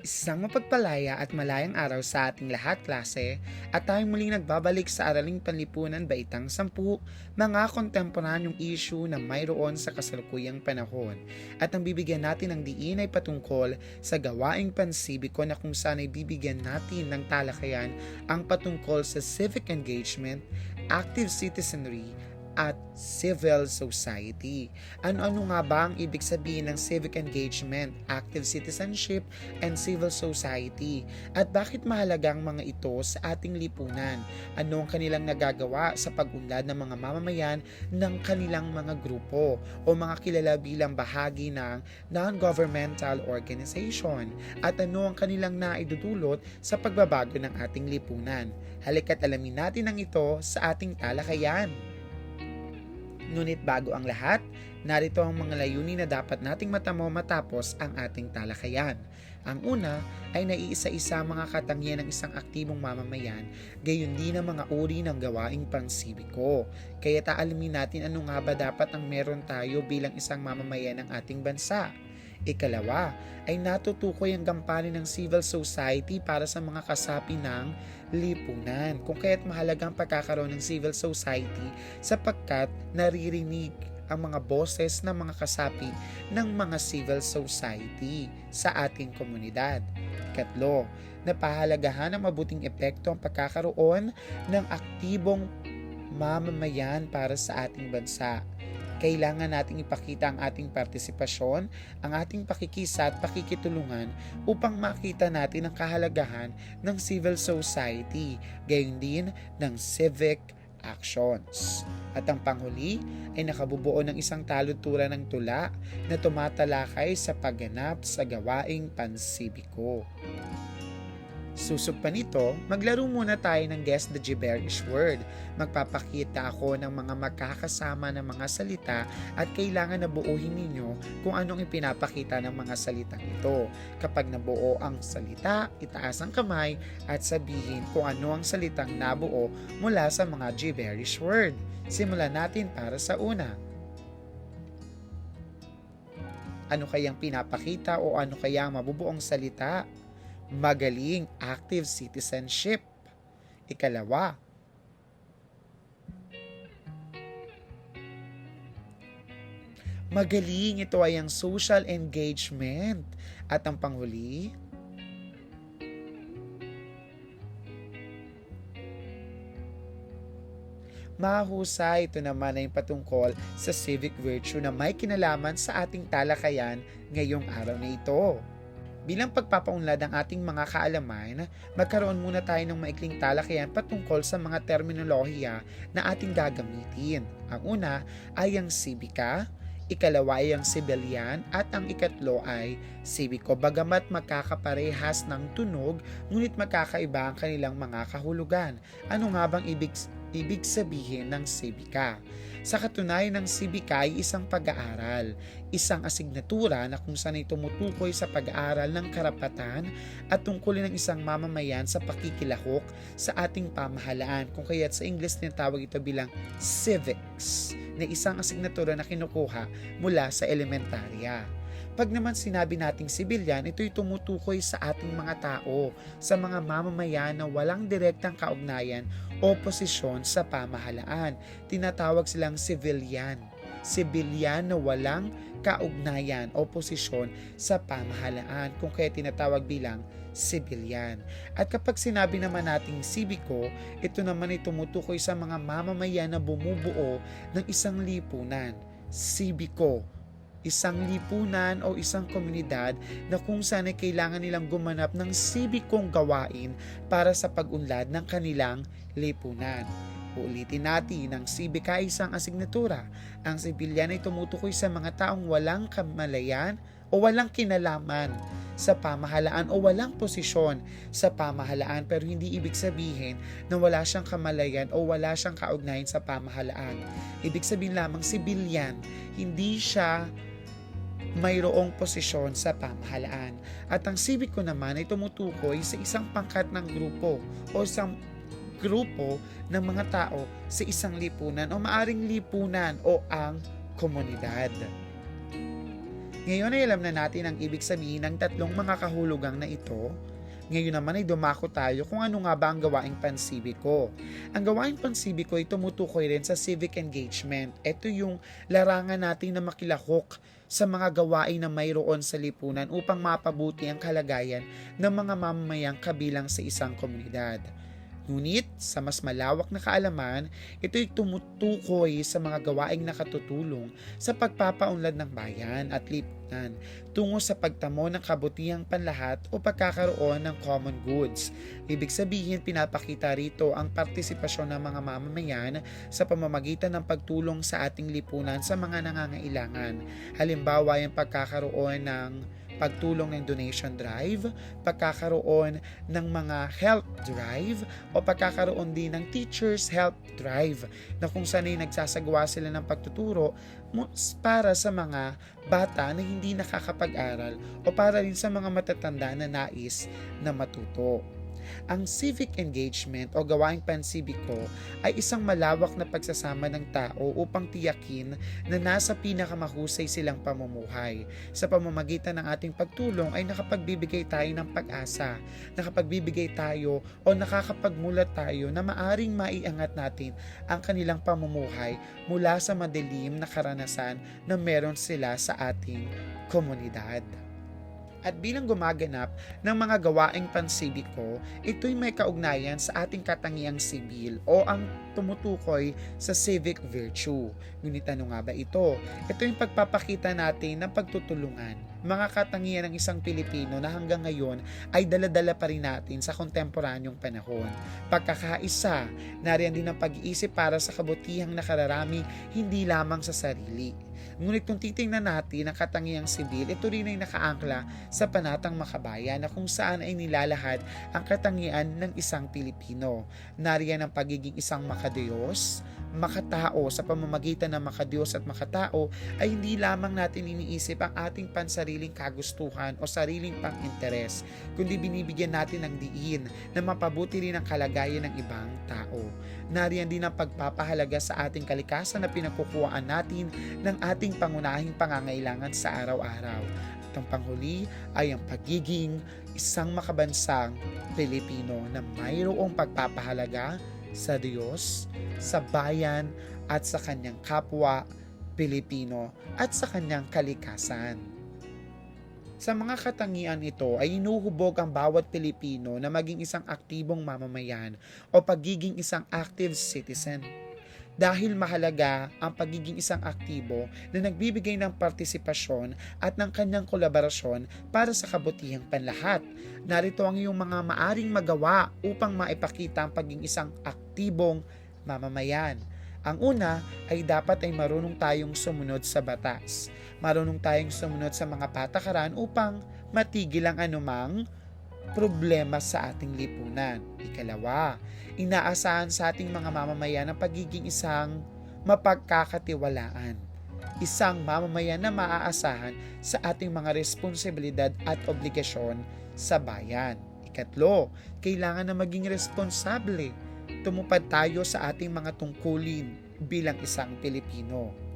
Isang mapagpalaya at malayang araw sa ating lahat klase at tayo muling nagbabalik sa Araling Panlipunan Baitang Sampu, mga kontemporanyong issue na mayroon sa kasalukuyang panahon. At ang bibigyan natin ng diin ay patungkol sa gawaing pansibiko na kung saan ay bibigyan natin ng talakayan ang patungkol sa civic engagement, active citizenry, at civil society. Ano-ano nga ba ang ibig sabihin ng civic engagement, active citizenship, and civil society? At bakit mahalaga ang mga ito sa ating lipunan? Ano ang kanilang nagagawa sa pag-unlad ng mga mamamayan ng kanilang mga grupo o mga kilala bilang bahagi ng non-governmental organization? At ano ang kanilang naidudulot sa pagbabago ng ating lipunan? Halika't alamin natin ang ito sa ating talakayan. Ngunit bago ang lahat, narito ang mga layunin na dapat nating matamo matapos ang ating talakayan. Ang una ay naiisa-isa mga katangian ng isang aktibong mamamayan, gayon din ang mga uri ng gawaing pansibiko. Kaya taalamin natin ano nga ba dapat ang meron tayo bilang isang mamamayan ng ating bansa. Ikalawa ay natutukoy ang gampanin ng civil society para sa mga kasapi ng lipunan. Kung kaya't mahalagang pagkakaroon ng civil society sapagkat naririnig ang mga boses ng mga kasapi ng mga civil society sa ating komunidad. Katlo, napahalagahan ng mabuting epekto ang pagkakaroon ng aktibong mamamayan para sa ating bansa kailangan nating ipakita ang ating partisipasyon, ang ating pakikisa at pakikitulungan upang makita natin ang kahalagahan ng civil society, gayon din ng civic actions. At ang panghuli ay nakabubuo ng isang taludturan ng tula na tumatalakay sa pagganap sa gawaing pansibiko. Susog pa nito, maglaro muna tayo ng Guess the Gibberish Word. Magpapakita ako ng mga magkakasama ng mga salita at kailangan na buuhin ninyo kung anong ipinapakita ng mga salitang ito. Kapag nabuo ang salita, itaas ang kamay at sabihin kung ano ang salitang nabuo mula sa mga Gibberish Word. Simulan natin para sa una. Ano kayang pinapakita o ano kayang mabubuong salita? Magaling active citizenship. Ikalawa, magaling ito ay ang social engagement. At ang panghuli, mahusay ito naman ay patungkol sa civic virtue na may kinalaman sa ating talakayan ngayong araw na ito. Bilang pagpapaunlad ng ating mga kaalaman, magkaroon muna tayo ng maikling talakayan patungkol sa mga terminolohiya na ating gagamitin. Ang una ay ang sibika, ikalawa ay ang civilian at ang ikatlo ay civico. Bagamat magkakaparehas ng tunog, ngunit magkakaiba ang kanilang mga kahulugan. Ano nga bang ibig, ibig sabihin ng sibika? Sa katunayan ng CBK ay isang pag-aaral, isang asignatura na kung saan ay tumutukoy sa pag-aaral ng karapatan at tungkulin ng isang mamamayan sa pakikilahok sa ating pamahalaan. Kung kaya't sa English tinatawag ito bilang civics na isang asignatura na kinukuha mula sa elementarya. Pag naman sinabi nating sibilyan, ito'y tumutukoy sa ating mga tao, sa mga mamamayan na walang direktang kaugnayan o posisyon sa pamahalaan. Tinatawag silang civilian. Civilian na walang kaugnayan o posisyon sa pamahalaan kung kaya tinatawag bilang civilian. At kapag sinabi naman nating sibiko, ito naman ay tumutukoy sa mga mamamayan na bumubuo ng isang lipunan. Sibiko isang lipunan o isang komunidad na kung saan ay kailangan nilang gumanap ng sibikong gawain para sa pag-unlad ng kanilang lipunan. Uulitin natin, ang sibika ay isang asignatura. Ang sibilyan ay tumutukoy sa mga taong walang kamalayan o walang kinalaman sa pamahalaan o walang posisyon sa pamahalaan pero hindi ibig sabihin na wala siyang kamalayan o wala siyang kaugnayan sa pamahalaan. Ibig sabihin lamang sibilyan, hindi siya mayroong posisyon sa pamahalaan. At ang civic ko naman ay tumutukoy sa isang pangkat ng grupo o isang grupo ng mga tao sa isang lipunan o maaring lipunan o ang komunidad. Ngayon ay alam na natin ang ibig sabihin ng tatlong mga kahulugang na ito. Ngayon naman ay dumako tayo kung ano nga ba ang gawaing pansibiko. Ang gawaing pansibiko ay tumutukoy rin sa civic engagement. Ito yung larangan natin na makilahok sa mga gawain na mayroon sa lipunan upang mapabuti ang kalagayan ng mga mamamayang kabilang sa isang komunidad. Ngunit sa mas malawak na kaalaman, ito'y tumutukoy sa mga gawaing nakatutulong sa pagpapaunlad ng bayan at lipunan tungo sa pagtamo ng kabutihang panlahat o pagkakaroon ng common goods. Ibig sabihin, pinapakita rito ang partisipasyon ng mga mamamayan sa pamamagitan ng pagtulong sa ating lipunan sa mga nangangailangan. Halimbawa, yung pagkakaroon ng pagtulong ng donation drive, pagkakaroon ng mga health drive, o pagkakaroon din ng teachers help drive na kung saan ay nagsasagawa sila ng pagtuturo para sa mga bata na hindi nakakapag-aral o para rin sa mga matatanda na nais na matuto. Ang civic engagement o gawaing pansibiko ay isang malawak na pagsasama ng tao upang tiyakin na nasa pinakamahusay silang pamumuhay. Sa pamamagitan ng ating pagtulong ay nakapagbibigay tayo ng pag-asa, nakapagbibigay tayo o nakakapagmulat tayo na maaring maiangat natin ang kanilang pamumuhay mula sa madilim na karanasan na meron sila sa ating komunidad at bilang gumaganap ng mga gawaing pansibiko, ito'y may kaugnayan sa ating katangiang sibil o ang tumutukoy sa civic virtue. Ngunit ano nga ba ito? Ito yung pagpapakita natin ng pagtutulungan, mga katangian ng isang Pilipino na hanggang ngayon ay daladala pa rin natin sa kontemporanyong panahon. Pagkakaisa, nariyan din ang pag-iisip para sa kabutihang nakararami, hindi lamang sa sarili Ngunit kung titingnan natin ang katangiang sibil, ito rin ay nakaangkla sa panatang makabayan na kung saan ay nilalahad ang katangian ng isang Pilipino. Nariyan ang pagiging isang makadiyos, makatao sa pamamagitan ng makadiyos at makatao ay hindi lamang natin iniisip ang ating pansariling kagustuhan o sariling pang-interes, kundi binibigyan natin ng diin na mapabuti rin ang kalagayan ng ibang tao. Nariyan din ang pagpapahalaga sa ating kalikasan na pinagkukuhaan natin ng ating pangunahing pangangailangan sa araw-araw. At ang panghuli ay ang pagiging isang makabansang Pilipino na mayroong pagpapahalaga sa Diyos, sa bayan at sa kanyang kapwa Pilipino at sa kanyang kalikasan. Sa mga katangian ito ay inuhubog ang bawat Pilipino na maging isang aktibong mamamayan o pagiging isang active citizen. Dahil mahalaga ang pagiging isang aktibo na nagbibigay ng partisipasyon at ng kanyang kolaborasyon para sa kabutihang panlahat. Narito ang iyong mga maaring magawa upang maipakita ang pagiging isang aktibong mamamayan. Ang una ay dapat ay marunong tayong sumunod sa batas. Marunong tayong sumunod sa mga patakaran upang matigil ang anumang problema sa ating lipunan. Ikalawa, inaasahan sa ating mga mamamayan ang pagiging isang mapagkakatiwalaan. Isang mamamayan na maaasahan sa ating mga responsibilidad at obligasyon sa bayan. Ikatlo, kailangan na maging responsable tumupad tayo sa ating mga tungkulin bilang isang Pilipino.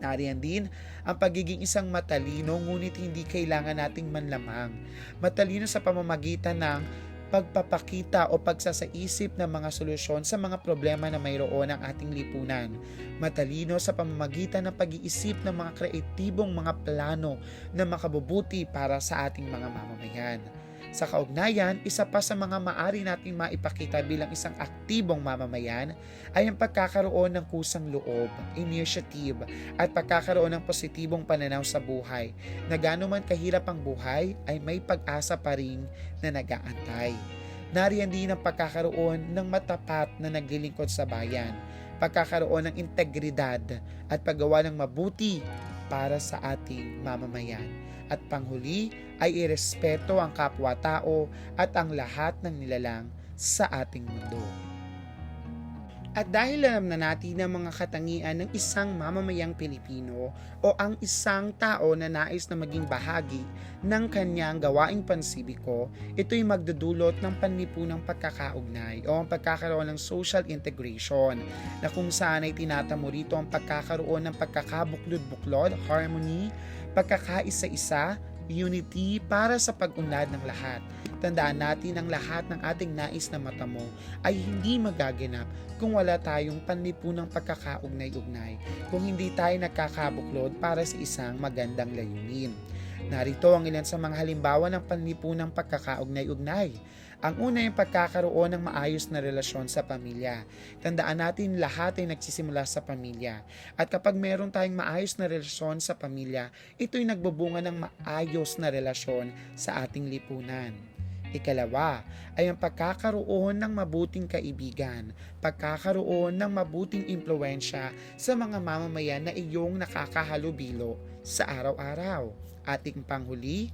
Nariyan din ang pagiging isang matalino ngunit hindi kailangan nating manlamang. Matalino sa pamamagitan ng pagpapakita o pagsasaisip ng mga solusyon sa mga problema na mayroon ang ating lipunan. Matalino sa pamamagitan ng pag-iisip ng mga kreatibong mga plano na makabubuti para sa ating mga mamamayan. Sa kaugnayan, isa pa sa mga maari nating maipakita bilang isang aktibong mamamayan ay ang pagkakaroon ng kusang loob, initiative, at pagkakaroon ng positibong pananaw sa buhay na gano'n man kahirap ang buhay ay may pag-asa pa rin na nagaantay. Nariyan din ang pagkakaroon ng matapat na naglilingkod sa bayan, pagkakaroon ng integridad at paggawa ng mabuti para sa ating mamamayan at panghuli ay irespeto ang kapwa-tao at ang lahat ng nilalang sa ating mundo. At dahil alam na natin ang mga katangian ng isang mamamayang Pilipino o ang isang tao na nais na maging bahagi ng kanyang gawaing pansibiko, ito'y magdudulot ng panlipunang pagkakaugnay o ang pagkakaroon ng social integration na kung saan ay tinatamo rito ang pagkakaroon ng pagkakabuklod-buklod, harmony, pagkakaisa-isa, unity para sa pag-unlad ng lahat. Tandaan natin ang lahat ng ating nais na matamo ay hindi magaganap kung wala tayong panlipunang pagkakaugnay-ugnay, kung hindi tayo nagkakabuklod para sa isang magandang layunin. Narito ang ilan sa mga halimbawa ng panlipunang pagkakaugnay-ugnay. Ang una yung pagkakaroon ng maayos na relasyon sa pamilya. Tandaan natin lahat ay nagsisimula sa pamilya. At kapag meron tayong maayos na relasyon sa pamilya, ito'y nagbubunga ng maayos na relasyon sa ating lipunan. Ikalawa ay ang pagkakaroon ng mabuting kaibigan, pagkakaroon ng mabuting impluensya sa mga mamamayan na iyong nakakahalubilo sa araw-araw. Ating panghuli,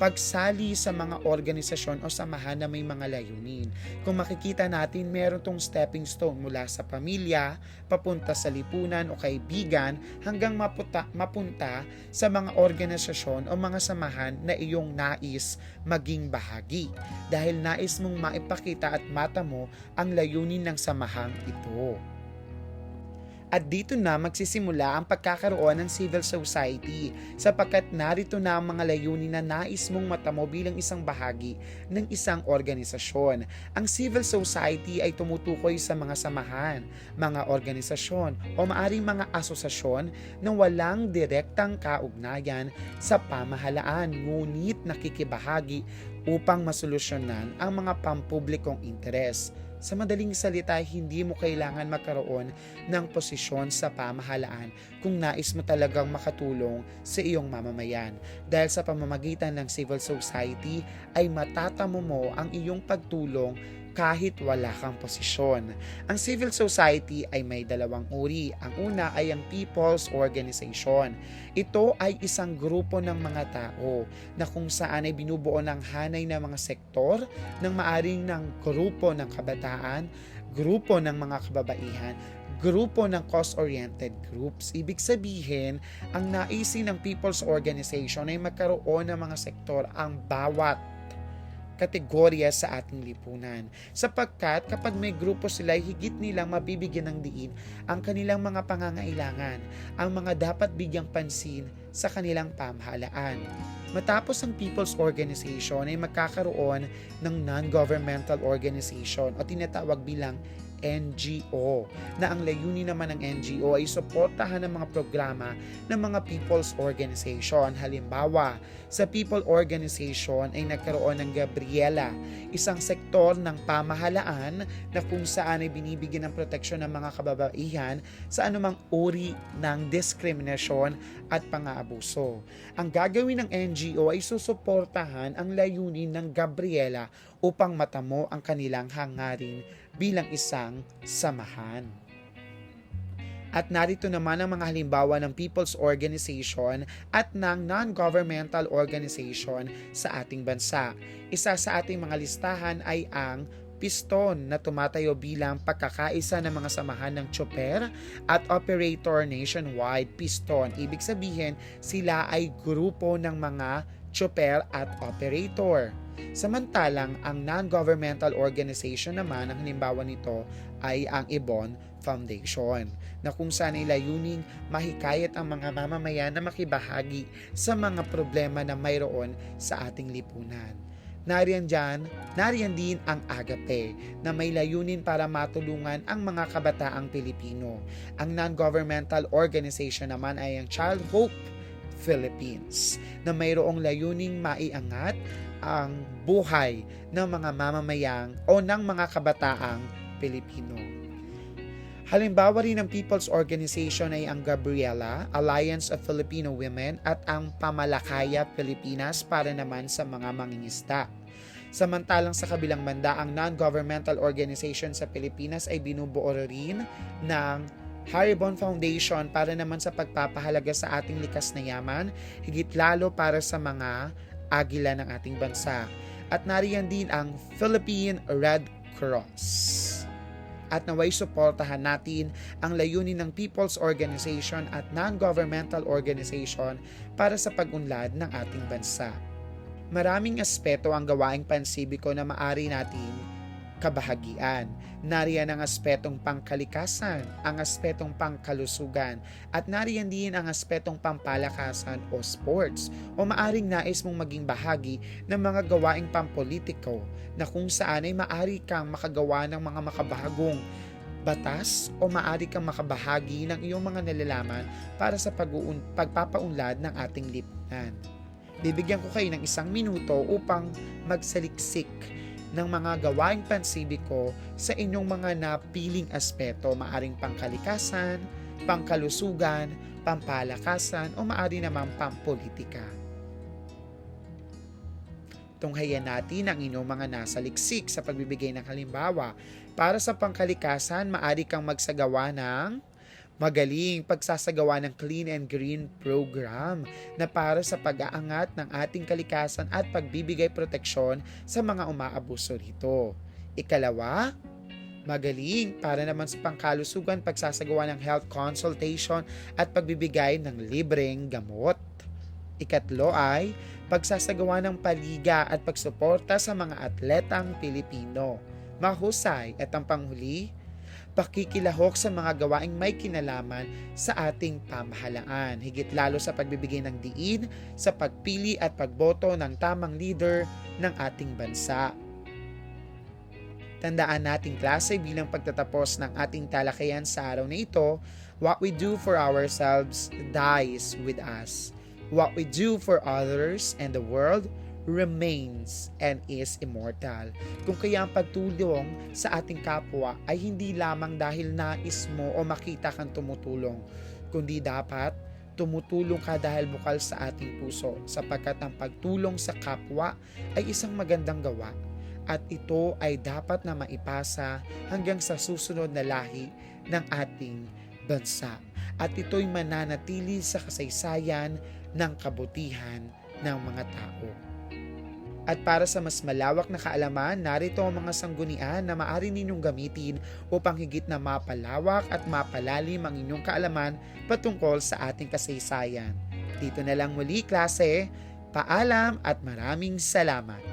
pagsali sa mga organisasyon o samahan na may mga layunin. Kung makikita natin, meron tong stepping stone mula sa pamilya, papunta sa lipunan o kaibigan, hanggang mapunta, mapunta sa mga organisasyon o mga samahan na iyong nais maging bahagi. Dahil nais mong maipakita at mata mo ang layunin ng samahang ito. At dito na magsisimula ang pagkakaroon ng civil society sapagkat narito na ang mga layunin na nais mong matamo bilang isang bahagi ng isang organisasyon. Ang civil society ay tumutukoy sa mga samahan, mga organisasyon o maaring mga asosasyon na walang direktang kaugnayan sa pamahalaan ngunit nakikibahagi upang masolusyonan ang mga pampublikong interes. Sa madaling salita, hindi mo kailangan magkaroon ng posisyon sa pamahalaan kung nais mo talagang makatulong sa iyong mamamayan. Dahil sa pamamagitan ng civil society ay matatamo mo ang iyong pagtulong kahit wala kang posisyon. Ang civil society ay may dalawang uri. Ang una ay ang People's Organization. Ito ay isang grupo ng mga tao na kung saan ay binubuo ng hanay ng mga sektor ng maaring ng grupo ng kabataan, grupo ng mga kababaihan, grupo ng cause-oriented groups. Ibig sabihin, ang naisin ng People's Organization ay magkaroon ng mga sektor ang bawat kategorya sa ating lipunan. Sapagkat kapag may grupo sila, higit nilang mabibigyan ng diin ang kanilang mga pangangailangan, ang mga dapat bigyang pansin sa kanilang pamahalaan. Matapos ang People's Organization ay magkakaroon ng non-governmental organization o tinatawag bilang NGO na ang layunin naman ng NGO ay suportahan ng mga programa ng mga people's organization. Halimbawa, sa people organization ay nagkaroon ng Gabriela, isang sektor ng pamahalaan na kung saan ay binibigyan ng proteksyon ng mga kababaihan sa anumang uri ng diskriminasyon at pang-aabuso. Ang gagawin ng NGO ay susuportahan ang layunin ng Gabriela upang matamo ang kanilang hangarin bilang isang samahan. At narito naman ang mga halimbawa ng People's Organization at ng non-governmental organization sa ating bansa. Isa sa ating mga listahan ay ang piston na tumatayo bilang pagkakaisa ng mga samahan ng chopper at operator nationwide piston. Ibig sabihin, sila ay grupo ng mga chopper at operator. Samantalang ang non-governmental organization naman, ang halimbawa nito ay ang Ibon Foundation na kung saan ay layuning mahikayat ang mga mamamayan na makibahagi sa mga problema na mayroon sa ating lipunan. Nariyan dyan, nariyan din ang Agape na may layunin para matulungan ang mga kabataang Pilipino. Ang non-governmental organization naman ay ang Child Hope Philippines na mayroong layuning maiangat ang buhay ng mga mamamayang o ng mga kabataang Pilipino. Halimbawa rin ng People's Organization ay ang Gabriela, Alliance of Filipino Women at ang Pamalakaya Pilipinas para naman sa mga mangingisda. Samantalang sa kabilang banda, ang non-governmental organization sa Pilipinas ay binubuo rin ng Haribon Foundation para naman sa pagpapahalaga sa ating likas na yaman, higit lalo para sa mga agila ng ating bansa. At nariyan din ang Philippine Red Cross at naway suportahan natin ang layunin ng People's Organization at non-governmental organization para sa pag-unlad ng ating bansa. Maraming aspeto ang gawaing pansibiko na maari natin kabahagian. Nariyan ang aspetong pangkalikasan, ang aspetong pangkalusugan, at nariyan din ang aspetong pampalakasan o sports o maaring nais mong maging bahagi ng mga gawaing pampolitiko na kung saan ay maari kang makagawa ng mga makabagong batas o maari kang makabahagi ng iyong mga nalalaman para sa pag-uun- pagpapaunlad ng ating lipunan. Bibigyan ko kayo ng isang minuto upang magsaliksik ng mga gawaing pansibiko sa inyong mga napiling aspeto, maaring pangkalikasan, pangkalusugan, pampalakasan o maari namang pampolitika. Tunghayan natin ang inyong mga nasa liksik sa pagbibigay ng halimbawa. Para sa pangkalikasan, maari kang magsagawa ng magaling pagsasagawa ng Clean and Green Program na para sa pag-aangat ng ating kalikasan at pagbibigay proteksyon sa mga umaabuso rito. Ikalawa, magaling para naman sa pangkalusugan pagsasagawa ng health consultation at pagbibigay ng libreng gamot. Ikatlo ay pagsasagawa ng paliga at pagsuporta sa mga atletang Pilipino. Mahusay at ang panghuli, pakikilahok sa mga gawaing may kinalaman sa ating pamahalaan, higit lalo sa pagbibigay ng diin sa pagpili at pagboto ng tamang leader ng ating bansa. Tandaan nating klase bilang pagtatapos ng ating talakayan sa araw na ito, what we do for ourselves dies with us. What we do for others and the world remains and is immortal. Kung kaya ang pagtulong sa ating kapwa ay hindi lamang dahil nais mo o makita kang tumutulong, kundi dapat tumutulong ka dahil bukal sa ating puso sapagkat ang pagtulong sa kapwa ay isang magandang gawa at ito ay dapat na maipasa hanggang sa susunod na lahi ng ating bansa. At ito'y mananatili sa kasaysayan ng kabutihan ng mga tao. At para sa mas malawak na kaalaman, narito ang mga sanggunian na maaari ninyong gamitin upang higit na mapalawak at mapalalim ang inyong kaalaman patungkol sa ating kasaysayan. Dito na lang muli klase, paalam at maraming salamat.